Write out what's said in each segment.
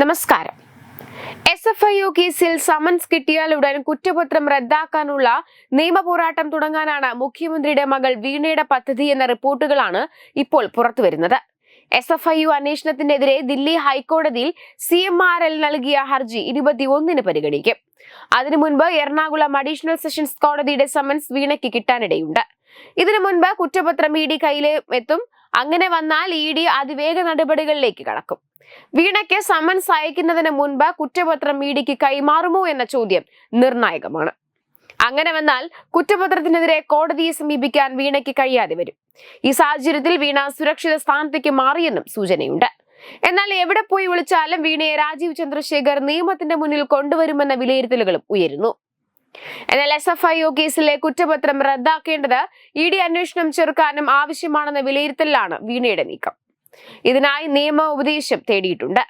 നമസ്കാരം. S F I O കേസിൽ summons കിട്ടിയാൽ ഉടൻ കുറ്റപത്രം റദ്ദാക്കാനുള്ള നിയമപോരാട്ടം തുടങ്ങാനാണ് മുഖ്യമന്ത്രിയുടെ മകൾ വീണയുടെ പദ്ധതി എന്ന റിപ്പോർട്ടുകളാണ് ഇപ്പോൾ പുറത്തുവരുന്നത് എസ് എഫ് ഐ യു അന്വേഷണത്തിനെതിരെ ദില്ലി ഹൈക്കോടതിയിൽ സി എം ആർ എൽ നൽകിയ ഹർജി ഇരുപത്തി ഒന്നിന് പരിഗണിക്കും. അതിനു മുൻപ് എറണാകുളം അഡീഷണൽ സെഷൻസ് കോടതിയുടെ സമൻസ് വീണയ്ക്ക് കിട്ടാനിടയുണ്ട്. ഇതിനു മുൻപ് കുറ്റപത്രം ഇ ഡി കയ്യിലും എത്തും. അങ്ങനെ വന്നാൽ ഇ ഡി അതിവേഗ നടപടികളിലേക്ക് കടക്കും. വീണയ്ക്ക് സമൻസ് അയക്കുന്നതിന് മുൻപ് കുറ്റപത്രം ഇ ഡിക്ക് കൈമാറുമോ എന്ന ചോദ്യം നിർണായകമാണ്. അങ്ങനെ വന്നാൽ കുറ്റപത്രത്തിനെതിരെ കോടതിയെ സമീപിക്കാൻ വീണയ്ക്ക് കഴിയാതെ വരും. ഈ സാഹചര്യത്തിൽ വീണ സുരക്ഷിത സ്ഥാനത്തേക്ക് മാറിയെന്നും സൂചനയുണ്ട്. എന്നാൽ എവിടെ പോയി വിളിച്ചാലും വീണയെ രാജീവ് ചന്ദ്രശേഖർ നിയമത്തിന്റെ മുന്നിൽ കൊണ്ടുവരുമെന്ന വിലയിരുത്തലുകളും ഉയരുന്നു. എന്നാൽ എസ് എഫ് ഐ ഒ കേസിലെ കുറ്റപത്രം റദ്ദാക്കേണ്ടത് ഇ ഡി അന്വേഷണം ചെറുക്കാനും ആവശ്യമാണെന്ന വിലയിരുത്തലിലാണ് വീണയുടെ നീക്കം. ഇതിനായി നിയമ ഉപദേശം തേടിയിട്ടുണ്ട്.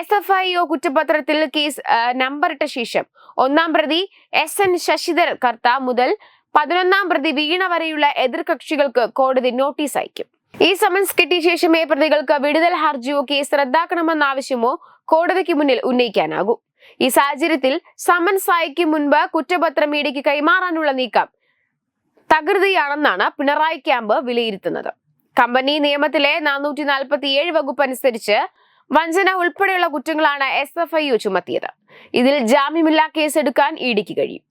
എസ് എഫ് ഐ ഒ കുറ്റപത്രത്തിൽ കേസ് നമ്പറിട്ട ശേഷം ഒന്നാം പ്രതി എസ് എൻ ശശിധർ കർത്ത മുതൽ പതിനൊന്നാം പ്രതി വീണ വരെയുള്ള എതിർകക്ഷികൾക്ക് കോടതി നോട്ടീസ് അയക്കും. ഈ സമൻസ് കിട്ടിയ ശേഷമേ പ്രതികൾക്ക് വിടുതൽ ഹർജിയോ കേസ് റദ്ദാക്കണമെന്ന ആവശ്യമോ കോടതിക്ക് മുന്നിൽ ഉന്നയിക്കാനാകൂ. ഈ സാഹചര്യത്തിൽ സമൻ അയക്കും മുൻപ് കുറ്റപത്രം ഇടിക്ക് കൈമാറാനുള്ള നീക്കം തകൃതിയാണെന്നാണ് പിണറായി ക്യാമ്പ് വിലയിരുത്തുന്നത്. കമ്പനി നിയമത്തിലെ നാനൂറ്റി നാൽപ്പത്തി ഏഴ് വകുപ്പ് അനുസരിച്ച് വഞ്ചന ഉൾപ്പെടെയുള്ള കുറ്റങ്ങളാണ് എസ് എഫ് ഐ യു ചുമത്തിയത്. ഇതിൽ ജാമ്യമില്ലാ കേസെടുക്കാൻ ഇ ഡിക്ക് കഴിയും.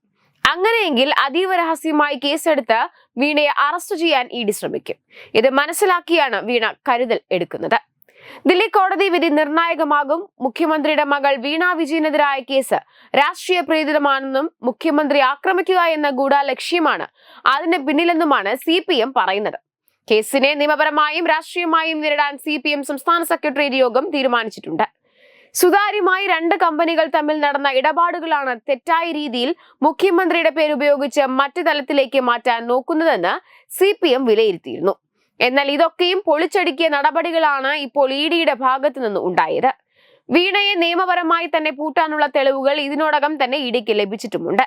അങ്ങനെയെങ്കിൽ അതീവ രഹസ്യമായി കേസെടുത്ത് വീണയെ അറസ്റ്റ് ചെയ്യാൻ ഇ ഡി ശ്രമിക്കും. ഇത് മനസ്സിലാക്കിയാണ് വീണ കരുതൽ എടുക്കുന്നത്. ദില്ലി കോടതി വിധി നിർണായകമാകും. മുഖ്യമന്ത്രിയുടെ മകൾ വീണ വിജയനെതിരായ കേസ് രാഷ്ട്രീയ പ്രേരിതമാണെന്നും മുഖ്യമന്ത്രി ആക്രമിക്കുക എന്ന ഗൂഢാലക്ഷ്യമാണ് അതിന് പിന്നിലെന്നുമാണ് സി പി എം പറയുന്നത്. കേസിനെ നിയമപരമായും രാഷ്ട്രീയമായും നേരിടാൻ സി പി എം സംസ്ഥാന സെക്രട്ടേറിയറ്റ് യോഗം തീരുമാനിച്ചിട്ടുണ്ട്. സുതാര്യമായി രണ്ട് കമ്പനികൾ തമ്മിൽ നടന്ന ഇടപാടുകളാണ് തെറ്റായ രീതിയിൽ മുഖ്യമന്ത്രിയുടെ പേരുപയോഗിച്ച് മറ്റു തലത്തിലേക്ക് മാറ്റാൻ നോക്കുന്നതെന്ന് സി വിലയിരുത്തിയിരുന്നു. എന്നാൽ ഇതൊക്കെയും പൊളിച്ചടുക്കിയ നടപടികളാണ് ഇപ്പോൾ ഇ ഡിയുടെ ഭാഗത്തു നിന്ന് ഉണ്ടായത്. വീണയെ നിയമപരമായി തന്നെ പൂട്ടാനുള്ള തെളിവുകൾ ഇതിനോടകം തന്നെ ഇ ഡിക്ക് ലഭിച്ചിട്ടുമുണ്ട്.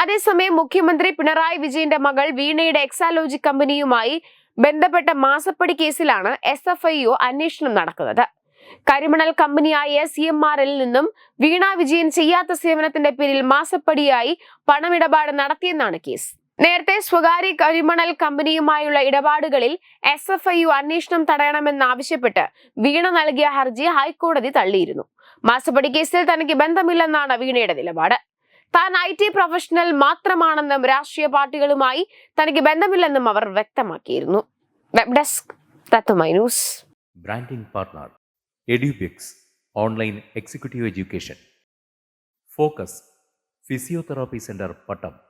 അതേസമയം മുഖ്യമന്ത്രി പിണറായി വിജയന്റെ മകൾ വീണയുടെ എക്സാലോജി കമ്പനിയുമായി ബന്ധപ്പെട്ട മാസപ്പടി കേസിലാണ് എസ് എഫ് ഐ ഒ അന്വേഷണം നടക്കുന്നത്. കരിമണൽ കമ്പനിയായ സി എം ആർ എല്ലിൽ നിന്നും വീണ വിജയൻ ചെയ്യാത്ത സേവനത്തിന്റെ പേരിൽ മാസപ്പടിയായി പണമിടപാട് നടത്തിയെന്നാണ് കേസ്. നേരത്തെ സ്വകാര്യ കരിമണൽ കമ്പനിയുമായുള്ള ഇടപാടുകളിൽ എസ് എഫ് ഐ യു അന്വേഷണം തടയണമെന്നാവശ്യപ്പെട്ട് വീണ നൽകിയ ഹർജി ഹൈക്കോടതി തള്ളിയിരുന്നു. മാസപ്പടി കേസിൽ തനിക്ക് ബന്ധമില്ലെന്നാണ് വീണയുടെ നിലപാട്. താൻ ഐ ടി പ്രൊഫഷണൽ മാത്രമാണെന്നും രാഷ്ട്രീയ പാർട്ടികളുമായി തനിക്ക് ബന്ധമില്ലെന്നും അവർ വ്യക്തമാക്കിയിരുന്നു. Web desk branding partner Edubix online executive education. Focus physiotherapy centre Pattom.